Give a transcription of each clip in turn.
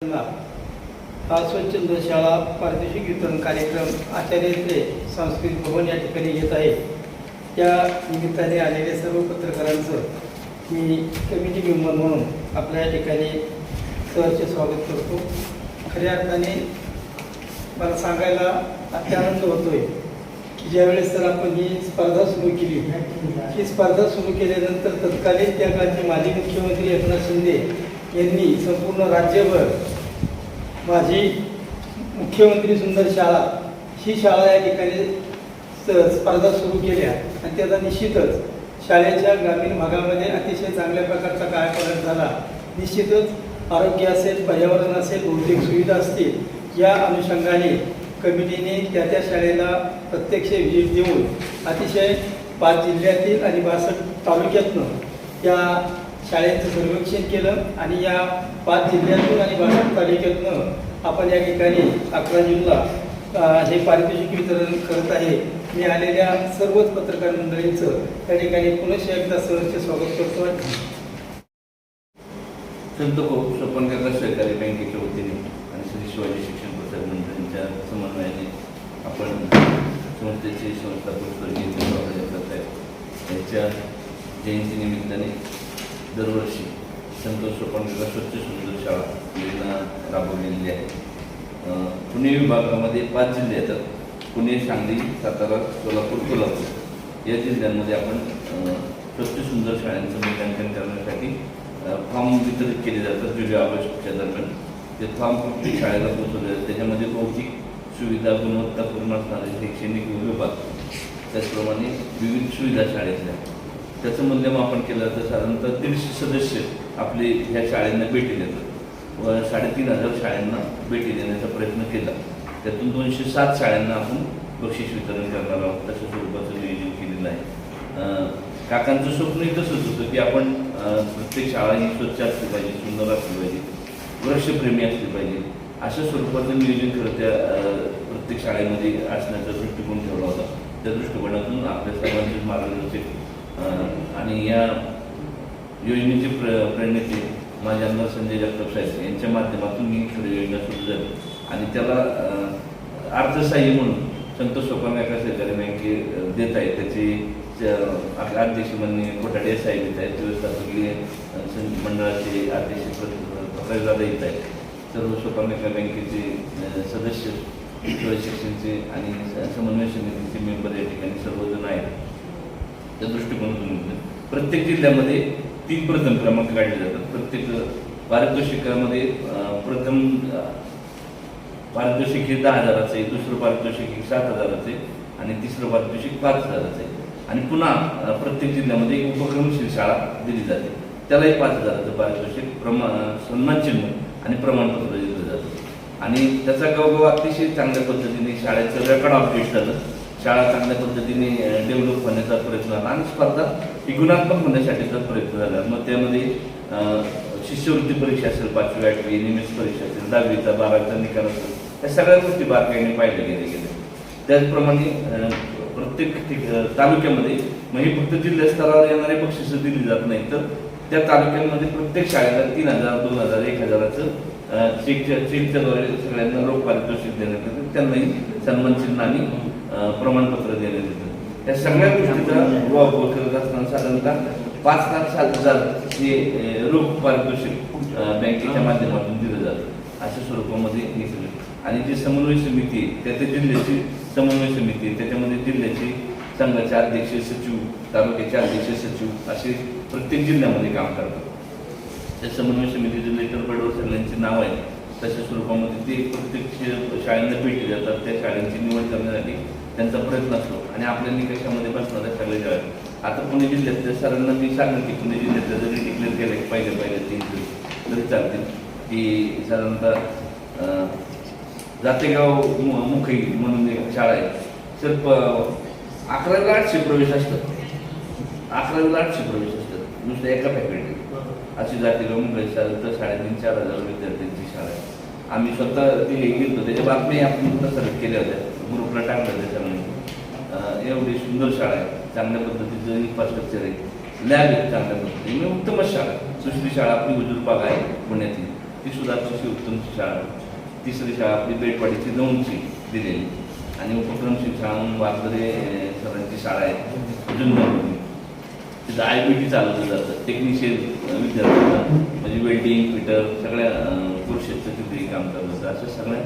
हा स्वच्छंद शाळा पारितोषिक वितरण कार्यक्रम आचार्य येथे सांस्कृतिक भवन या ठिकाणी घेत आहे. त्या निमित्ताने आलेल्या सर्व पत्रकारांचं मी कमिटी मेंबर म्हणून आपल्या या ठिकाणी सहर्ष स्वागत करतो. खऱ्या अर्थाने मला सांगायला अत्यानंद होतोय की ज्यावेळेस तर आपण ही स्पर्धा सुरू केली ही स्पर्धा सुरू केल्यानंतर तत्कालीन त्या काळचे माजी मुख्यमंत्री एकनाथ शिंदे यांनी संपूर्ण राज्यभर माझी मुख्यमंत्री सुंदर शाळा ही शाळा या ठिकाणी स्पर्धा सुरू केल्या. आणि त्याचा निश्चितच शाळेच्या ग्रामीण भागामध्ये अतिशय चांगल्या प्रकारचा कायापालट झाला. निश्चितच आरोग्य असेल पर्यावरण असेल भौतिक सुविधा असतील या अनुषंगाने कमिटीने त्या त्या शाळेला प्रत्यक्ष व्हिजिट देऊन अतिशय पाच जिल्ह्यातील आणि बासष्ट तालुक्यातनं त्या शाळेचं सर्वेक्षण केलं आणि या पाच जिल्ह्यातून आणि बासष्ट तालुक्यातनं आपण या ठिकाणी अकरा जूनला हे पारितोषिक वितरण करत आहे. मी आलेल्या सर्वच पत्रकार मंडळींचं त्या ठिकाणी पुनश्च एकदा सहर्ष स्वागत करतो. संत सोपनकाका सहकारी बँकेच्या वतीने आणि श्री शिवाजी शिक्षण प्रसार मंडळांच्या समन्वयाने आपण संस्थेचे संस्थापक स्वर्गीय बाबासाहेब करतायत यांच्या जयंतीनिमित्ताने दरवर्षी संतोष सोपनकाका स्वच्छ सुंदर शाळा योजना राबवलेली आहे. पुणे विभागामध्ये पाच जिल्हे येतात. पुणे सांगली सातारा सोलापूर कोल्हापूर. या जिल्ह्यांमध्ये आपण स्वच्छ सुंदर शाळांचं मूल्यांकन करण्यासाठी फॉर्म वितरित केले जातात जुलै ऑगस्टच्या दरम्यान. ते फॉर्म प्रत्येक शाळेला पोहोचवले जातात. त्याच्यामध्ये भौतिक सुविधा गुणवत्तापूर्ण असणारे शैक्षणिक विभाग त्याचप्रमाणे विविध सुविधा शाळेतल्या त्याचं मूल्यमापन केलं तर साधारणतः दीडशे सदस्य आपले ह्या शाळेंना भेटी देतात. व साडेतीन हजार शाळांना भेटी देण्याचा प्रयत्न केला. त्यातून दोनशे सात शाळांना आपण बक्षीस वितरण करणार आहोत. तशा स्वरूपाचं नियोजन केलेलं आहे. काकांचं स्वप्नही तसंच होतं की आपण प्रत्येक शाळा ही स्वच्छ असली पाहिजे सुंदर असली पाहिजे वृक्षप्रेमी असली पाहिजे अशा स्वरूपाचं नियोजन करत त्या प्रत्येक शाळेमध्ये असण्याचा दृष्टिकोन ठेवला होता. त्या दृष्टिकोनातून आपल्या सर्वांचे मार्गदर्शक आणि या योजनेचे प्र प्रेरणेचे माझे आमदार संजय जगताप साहेब यांच्या माध्यमातून मी खरी योजना सुरू झाली. आणि त्याला अं, अर्थसहाय्य म्हणून संतोष सोपांगाका सहकारी बँके देत आहे त्याचे आपले अध्यक्ष म्हणणे कोठाडे साहेब येत आहेत. व्यवस्थापकीय मंडळाचे अध्यक्ष प्रकाशदादा येत आहेत. सर्व सोपांगाका बँकेचे सदस्य शिक्षणचे आणि समन्वय समितीचे मेंबर या ठिकाणी सर्वजण आहेत. त्या दृष्टिकोनातून बघितलं. प्रत्येक जिल्ह्यामध्ये तीन प्रथम क्रमांक काढले जातात. प्रत्येक पारितोषिकामध्ये प्रथम पारितोषिक हे दहा हजाराचं आहे दुसरं पारितोषिक हे सात हजाराचं आहे आणि तिसरं पारितोषिक पाच हजाराचं आहे. आणि पुन्हा प्रत्येक जिल्ह्यामध्ये एक उपक्रमशील शाळा दिली जाते. त्यालाही पाच हजाराचं पारितोषिक प्रमा सन्मान चिन्ह आणि प्रमाणपत्र दिलं जातं. आणि त्याचा गवगव अतिशय चांगल्या पद्धतीने शाळेचं रेकॉर्ड ऑफ झालं. शाळा चांगल्या पद्धतीने डेव्हलप होण्याचा प्रयत्न झाला आणि स्पर्धा ही गुणात्मक होण्यासाठीचा प्रयत्न झाला. मग त्यामध्ये शिष्यवृत्ती परीक्षा असेल पाचवी आठवी निमित्त परीक्षा असेल दहावीचा बारावीचा निकाल असेल या सगळ्या गोष्टी बारकाईने पाहिल्या गेल्या गेल्या. त्याचप्रमाणे प्रत्येक तालुक्यामध्ये मग हे फक्त जिल्हा स्तरावर येणारे बक्षिस दिली जात नाही तर त्या तालुक्यांमध्ये प्रत्येक शाळेला तीन हजार दोन हजार एक हजाराचं चेकच्या चेकच्याद्वारे सगळ्यांना लोक पारितोषिक देण्यात येतं. त्यांनाही सन्मान चिन्ह आणि प्रमाणपत्र देण्यात येतं या सगळ्या गोष्टीचा वापर करत असताना साधारणतः पाच लाख सात हजार हे रोख पारितोषिक बँकेच्या माध्यमातून दिलं जातं. अशा स्वरूपामध्ये हे आणि जी समन्वय समिती आहे, त्या जिल्ह्याची समन्वय समिती आहे, त्याच्यामध्ये जिल्ह्याची संघाचे अध्यक्ष सचिव तालुक्याचे अध्यक्ष सचिव असे प्रत्येक जिल्ह्यामध्ये काम करतात. त्या समन्वय समितीचे लेटर पडवर सगळ्यांची नाव आहे तशा स्वरूपामध्ये ते प्रत्येक शे- शाळांना भेटी जातात त्या शाळांची निवड करण्यासाठी त्यांचा प्रयत्न असतो. आणि आपल्या निकषामध्ये बसणाऱ्या सगळ्या शाळा आता पुणे जिल्ह्यातल्या सरांना मी सांगेन की पुणे जिल्ह्यातल्या जरी डिक्लेअर केलं की पहिले पहिले तीन तरी चालतील. की साधारणतः जातेगाव मुखई म्हणून एक शाळा आहे. तर प- अकरावीला आठशे प्रवेश असतात. अकरावीला आठशे प्रवेश असतात. नुसतं एका फॅकल्टी अशी जातेगाव मुंबई तर साडेतीन चार हजार विद्यार्थ्यांची शाळा आहे. आम्ही स्वतः ते गेलो त्याच्या बातम्या आपण प्रसारित केल्या होत्या. ग्रुपला टाकलं त्याच्यामुळे एवढी सुंदर शाळा आहे. चांगल्या पद्धतीचं इन्फ्रास्ट्रक्चर आहे. लॅब आहे चांगल्या पद्धतीने म्हणजे उत्तमच शाळा दुसरी शाळा आपली हुजूरबाग आहे पुण्यातली. ती सुद्धा अतिशय उत्तम शाळा तिसरी शाळा आपली बेटवाडीची नऊची दिलेली आणि उपक्रम शिक्षण म्हणून वारदरे सरांची शाळा आहे. जुन्नरमध्ये तिथं आय बी टी चालवलं जातं. टेक्निशियन विद्यार्थ्यांना. म्हणजे वेल्डिंग फिटर सगळ्या पुरुषाचं तिथे काम करत असतं अशा सगळ्या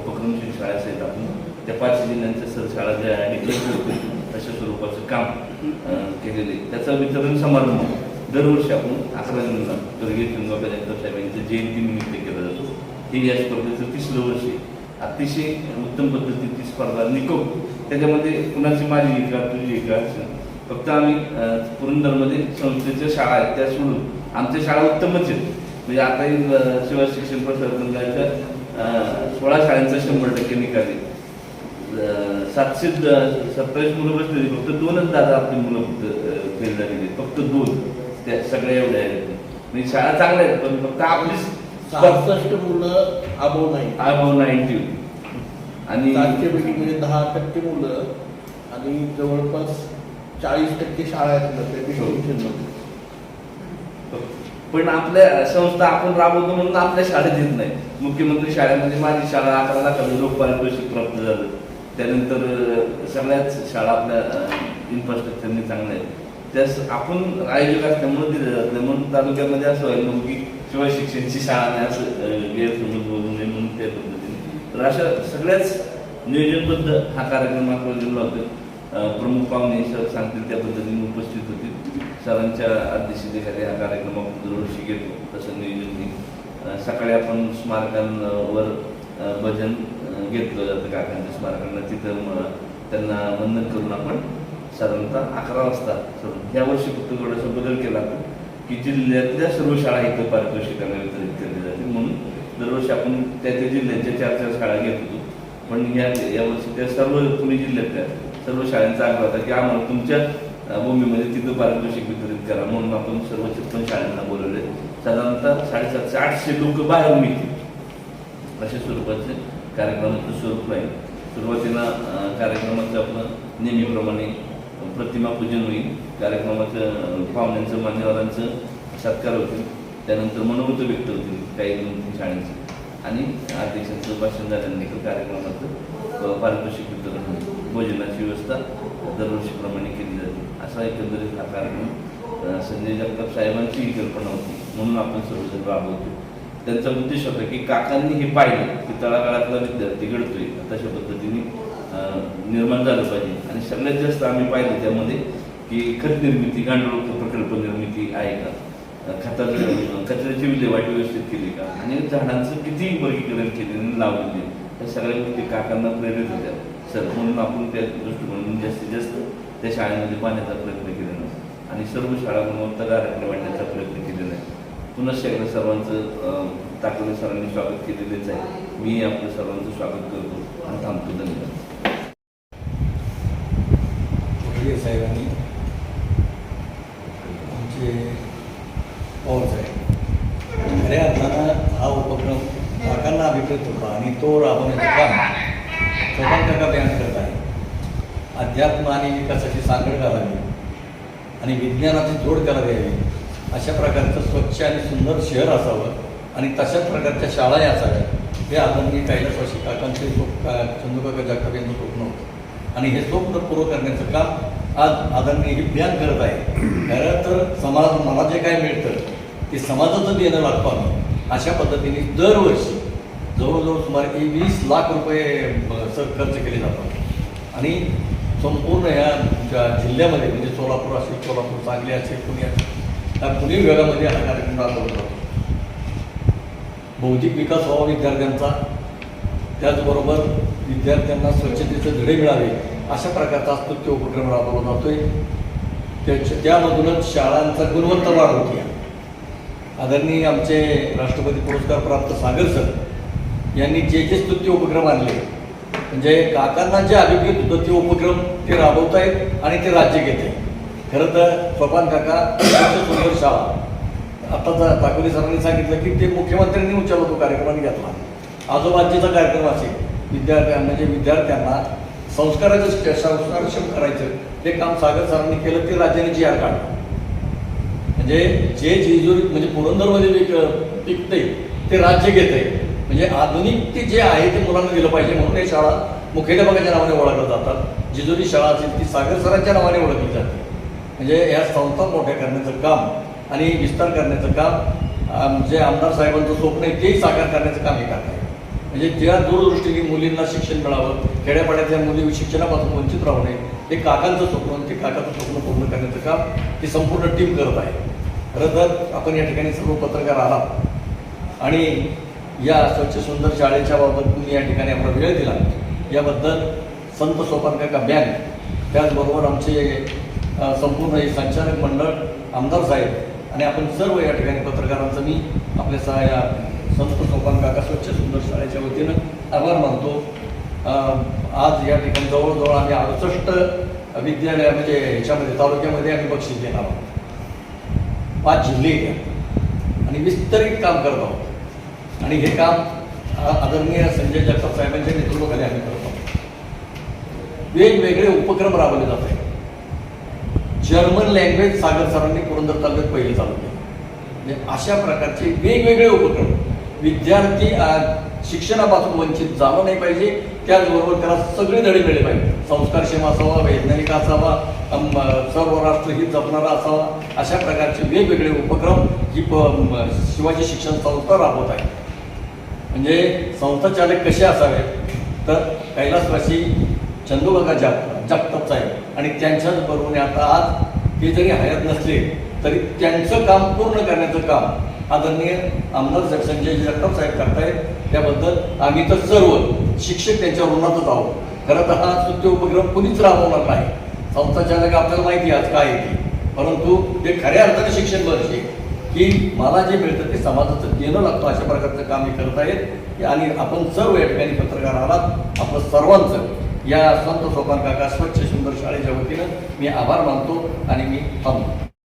उपक्रम शाळा आहेत आपण. त्या पाच जिल्ह्यांच्या सर शाळा ज्या डिक्लेअर होतील स्वरूपाचं काम केलेलं आहे. त्याचा वितरण समारंभ दरवर्षी आपण अकरा जूनला स्वर्गीय चंद्रबाबा जगताप साहेब यांच्या जयंतीनिमित्त केला जातो. हे या स्पर्धेचं तिसरं वर्ष आहे. अतिशय उत्तम पद्धतीची ती स्पर्धा निकोप. त्याच्यामध्ये कुणाची माझी आहे का तुझी का फक्त आम्ही पुरंदरमध्ये संस्थेच्या शाळा आहेत त्या सोडून आमच्या शाळा उत्तमच आहेत. म्हणजे आताही शिवाय शिक्षण प्रसार मंडळाच्या सोळा शाळांचा शंभर टक्के निकाल आहे. सातशे सत्तावीस मुलं बसलेली फक्त दोनच दादा आपली मुलं फक्त फेल झालेली. फक्त दोन. त्या सगळ्या एवढ्या आहेत. म्हणजे शाळा चांगल्या आहेत पण फक्त आपलीच सहासष्ट मुलं अबो नाही अभाव नाईन्टी आणि सातशेपैकी म्हणजे दहा टक्के मुलं आणि जवळपास चाळीस टक्के शाळा आहेत हो. पण आपल्या संस्था आपण राबवतो म्हणून आपल्या शाळेत येत नाही. मुख्यमंत्री शाळेमध्ये माझी शाळा अकरा लाखाचं लोक पारितोषिक प्राप्त झालं. त्यानंतर सगळ्याच शाळा आपल्या इन्फ्रास्ट्रक्चरने चांगल्या आहेत. त्यास आपण आयोजक असल्यामुळे दिलं जात नाही. म्हणून तालुक्यामध्ये असं व्हायला नको की शिवाय शिक्षणची शाळा नाही असं गैरसमज बोलू नये म्हणून त्या पद्धतीने. तर अशा सगळ्याच नियोजनबद्ध हा कार्यक्रम आखला होता. प्रमुख पाहुणे सर सांगतील त्या पद्धतीने उपस्थित होते सरांच्या अध्यक्षतेखाली हा कार्यक्रम आपण दरवर्षी घेतो. तसं नियोजन सकाळी आपण स्मारकांवर भजन घेतलं जातं काकांच्या स्मारकांना. तिथं मग त्यांना वंदन करून आपण साधारणतः अकरा वाजता या वर्षी फक्त थोडासा बदल केला आपण की जिल्ह्यातल्या सर्व शाळा इथं पारितोषिकांना वितरित केली जाते. म्हणून दरवर्षी आपण त्या त्या जिल्ह्यांच्या चार चार शाळा घेत होतो. पण या यावर्षी त्या सर्व पुणे जिल्ह्यातल्या सर्व शाळांचा आग्रह होता की आम्हाला तुमच्या भूमीमध्ये तिथं पारितोषिक वितरित करा. म्हणून आपण सर्व छप्पन शाळांना बोलवले. साधारणतः साडेसातशे आठशे लोक बाहेरून मिळतील अशा स्वरूपाचे कार्यक्रमाचं स्वरूप आहे. सुरुवातीला कार्यक्रमाचं आपलं नेहमीप्रमाणे प्रतिमा पूजन होईल. कार्यक्रमाचं पाहुण्यांचं मान्यवरांचं सत्कार होतील. त्यानंतर मनोगत व्यक्त होतील काही दोन तीन शाळांचे. आणि अध्यक्षांचं भाषण झाल्यानंतर कार्यक्रमाचं पारितोषिक वितरण होईल. भोजनाची व्यवस्था दरवर्षीप्रमाणे केली जाते. असा एकंदरीत हा कार्यक्रम संजय जगताप साहेबांची ही कल्पना होती. म्हणून आपण सर्वजण राबवतो. त्यांचा उद्देश होता की काकांनी हे पाहिलं की तळागाळातला विद्यार्थी घडतोय. तशा पद्धतीने निर्माण झालं पाहिजे. आणि सगळ्यात जास्त आम्ही पाहिलं त्यामध्ये की खत निर्मिती गांडूळ प्रकल्प निर्मिती आहे का? अं, खताचं कचऱ्याची विल्हेवाट व्यवस्थित केली का? आणि झाडांचं किती वर्गीकरण केले आणि लावलेले या सगळ्या गोष्टी काकांना प्रेरित होत्या. सर म्हणून आपण त्या दृष्टिकोनातून जास्तीत जास्त त्या शाळेमध्ये पाहण्याचा प्रयत्न केला आणि सर्व शाळा गुणवत्तागार वाढण्याचा प्रयत्न केला. आहे एकदा सर्वांचं अं, सरांनी स्वागत केलेलेच आहे. मी आपलं सर्वांचं स्वागत करतो आणि थांबतो. धन्यवाद. साहेबांनी आमचे पवार साहेब खऱ्या अर्थानं हा उपक्रम काकांना अभिप्रेत होता आणि तो राबवण्याचं काम सोपान टक्का बँक करत आहे. अध्यात्म आणि विकासाची सांगड घालावी आणि विज्ञानाची जोड करावी. यावी अशा प्रकारचं स्वच्छ आणि सुंदर शहर असावं आणि तशाच प्रकारच्या शाळाही असाव्यात. हे आदरणीय कैलासवासी काकांचे स्वप्न का चंदूकाका यांचं स्वप्न होतं. आणि हे स्वप्न पूर्ण करण्याचं काम आज आदरणीय ही ज्ञान करत आहे. खरं तर समाज मला जे काय मिळतं ते समाजाचं देणं लागतं अशा पद्धतीने दरवर्षी जवळजवळ सुमारे वीस लाख रुपये खर्च केले जातात. आणि संपूर्ण ह्या जिल्ह्यामध्ये म्हणजे सोलापूर असेल सोलापूर सांगली असेल पुणे असेल त्या पुढील वेगामध्ये हा कार्यक्रम राबवला जातो बौद्धिक विकास व्हावा विद्यार्थ्यांचा. त्याचबरोबर विद्यार्थ्यांना स्वच्छतेचे धडे मिळावे अशा प्रकारचा स्तुत्य उपक्रम राबवला जातोय. त्याच्या त्यामधूनच शाळांचा गुणवत्ता वाढ होती आदरणीय आमचे राष्ट्रपती पुरस्कार प्राप्त सागर सर यांनी जे जे स्तुत्य उपक्रम आणले म्हणजे काकांना जे अभिप्रेत होतं ते उपक्रम ते राबवत आहेत आणि ते राज्य घेते खरं तर सोपान काका सुंदर शाळा आता ताकोली सरांनी सांगितलं की ते मुख्यमंत्र्यांनी उचलला तो कार्यक्रम घेतला. आजोबाजीचा कार्यक्रम असेल विद्यार्थ्यांना म्हणजे विद्यार्थ्यांना संस्काराचं संस्कारक्षम करायचं ते काम सागर सरांनी केलं ते राज्याने जी आर काढलं. म्हणजे जे जेजुरी म्हणजे पुरंदरमध्ये विक पिकते ते राज्य घेते म्हणजे आधुनिक ते जे आहे ते मुलांना दिलं पाहिजे म्हणून हे शाळा मुख्याध्यापकाच्या नावाने ओळखल्या जातात. जेजुरी शाळा असेल ती सागर सरांच्या नावाने ओळखली जाते. म्हणजे या संस्था मोठ्या करण्याचं काम आणि विस्तार करण्याचं काम जे आमदार साहेबांचं स्वप्न आहे तेही साकार करण्याचं काम हे करत आहे. म्हणजे ज्या दूरदृष्टीने मुलींना शिक्षण मिळावं खेड्यापाड्यातल्या मुली शिक्षणापासून वंचित राहू नये हे काकांचं स्वप्न आणि ते काकाचं स्वप्न पूर्ण करण्याचं काम ही संपूर्ण टीम करत आहे. खरं तर आपण या ठिकाणी सर्व पत्रकार आलात आणि या स्वच्छ सुंदर शाळेच्या बाबत तुम्ही या ठिकाणी आपला वेळ दिला याबद्दल संत सोपानकाका बँक त्याचबरोबर आमचे संपूर्ण हे संचालक मंडळ आमदार साहेब आणि आपण सर्व या ठिकाणी पत्रकारांचं मी आपल्या सह या संत सोपान काका स्वच्छ सुंदर शाळेच्या वतीनं आभार मानतो. आज या ठिकाणी जवळजवळ आम्ही अडुसष्ट विद्यालय म्हणजे ह्याच्यामध्ये तालुक्यामध्ये आम्ही बक्षीस देणार आहोत. पाच जिल्हे आणि विस्तरित काम करत आहोत. आणि हे काम आदरणीय संजय जगताप साहेबांच्या नेतृत्वाखाली आम्ही करत आहोत. वेगवेगळे उपक्रम राबवले जात आहेत. जर्मन लँग्वेज सागर सरांनी पुरंदर तालुक्यात पहिले चालू म्हणजे अशा प्रकारचे वेगवेगळे उपक्रम. विद्यार्थी शिक्षणापासून वंचित जावं नाही पाहिजे त्याचबरोबर त्याला सगळे धडे मिळले पाहिजे. संस्कारक्षम असावा वैज्ञानिक असावा सर्व सर्व राष्ट्रहित जपणारा असावा अशा प्रकारचे वेगवेगळे उपक्रम ही प शिवाजी शिक्षण संस्था राबवत आहे. म्हणजे संस्था चालक कसे असावेत तर कैलासवासी चंदूबागा जाग जगताप साहेब. आणि त्यांच्याच बरोबर आता आज ते जरी हयात नसले तरी त्यांचं काम पूर्ण करण्याचं काम आदरणीय आमदार संजय जगताप साहेब करतायत. त्याबद्दल आम्ही तर सर्व शिक्षक त्यांच्या ऋणातच आहोत. खरं तर हा स्तुत्य उपक्रम कुणीच राबवणार नाही. संस्थाचालक आपल्याला माहिती आहे आज काय आहे परंतु ते खऱ्या अर्थाने शिक्षण वर्ष की मला जे मिळतं ते समाजाचं देणं लागतं अशा प्रकारचं काम हे करत आहेत आणि आपण सर्व या ठिकाणी पत्रकार आहात. आपलं सर्वांचं या संत सोपान काका स्वच्छ सुंदर शाळेच्या वतीनं मी आभार मानतो आणि मी थांबतो.